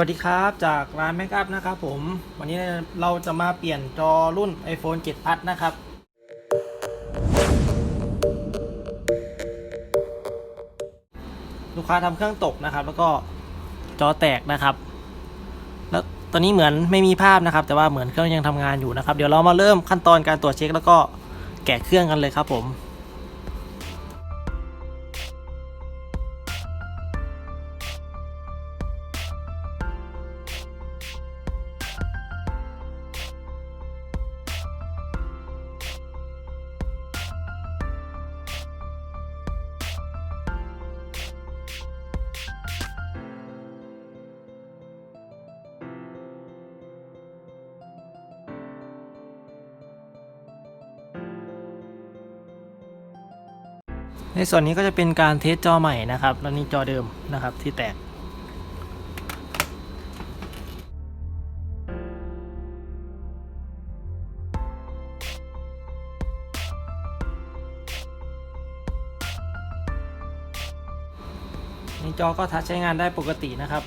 วัสดีครับจากร้านแม c อัพนะครับผม วันนี้เราจะมาเปลี่ยนจอรุ่น iPhone 7 Plus นะครับ ลูกค้าทำเครื่องตกนะครับ แล้วก็จอแตกนะครับ แล้วตอนนี้เหมือนไม่มีภาพนะครับ แต่ว่าเหมือนเครื่องยังทำงานอยู่นะครับ เดี๋ยวเรามาเริ่มขั้นตอนการตรวจเช็ค แล้วก็แกะเครื่องกันเลยครับผม ในส่วนนี้ก็จะเป็นการเทสจอใหม่นะครับ แล้วนี่จอเดิมนะครับที่แตกในจอก็ทัชใช้งานได้ปกตินะครับ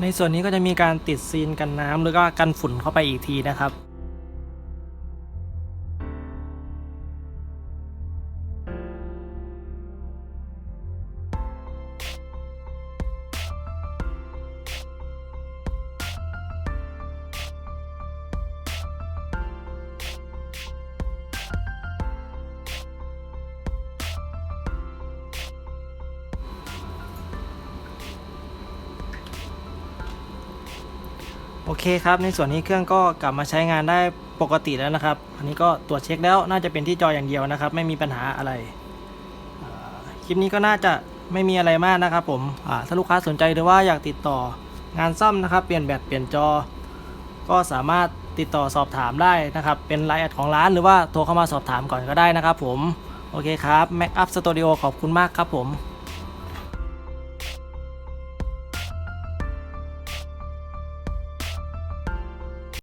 ในส่วนนี้ก็จะมีการติดซีนกันน้ำหรือก็กันฝุ่นเข้าไปอีกทีนะครับ โอเคครับ ในส่วนนี้เครื่องก็กลับมาใช้งานได้ปกติแล้วนะครับ อันนี้ก็ตรวจเช็คแล้วน่าจะเป็นที่จออย่างเดียวนะครับ ไม่มีปัญหาอะไร คลิปนี้ก็น่าจะไม่มีอะไรมากนะครับผมถ้าลูกค้าสนใจหรือว่าอยากติดต่องานซ่อมนะครับ เปลี่ยนแบตเปลี่ยนจอ ก็สามารถติดต่อสอบถามได้นะครับ เป็นไลน์แอดของร้านหรือว่าโทรเข้ามาสอบถามก่อนก็ได้นะครับผม โอเคครับ Mac Up Studio ขอบคุณมากครับผม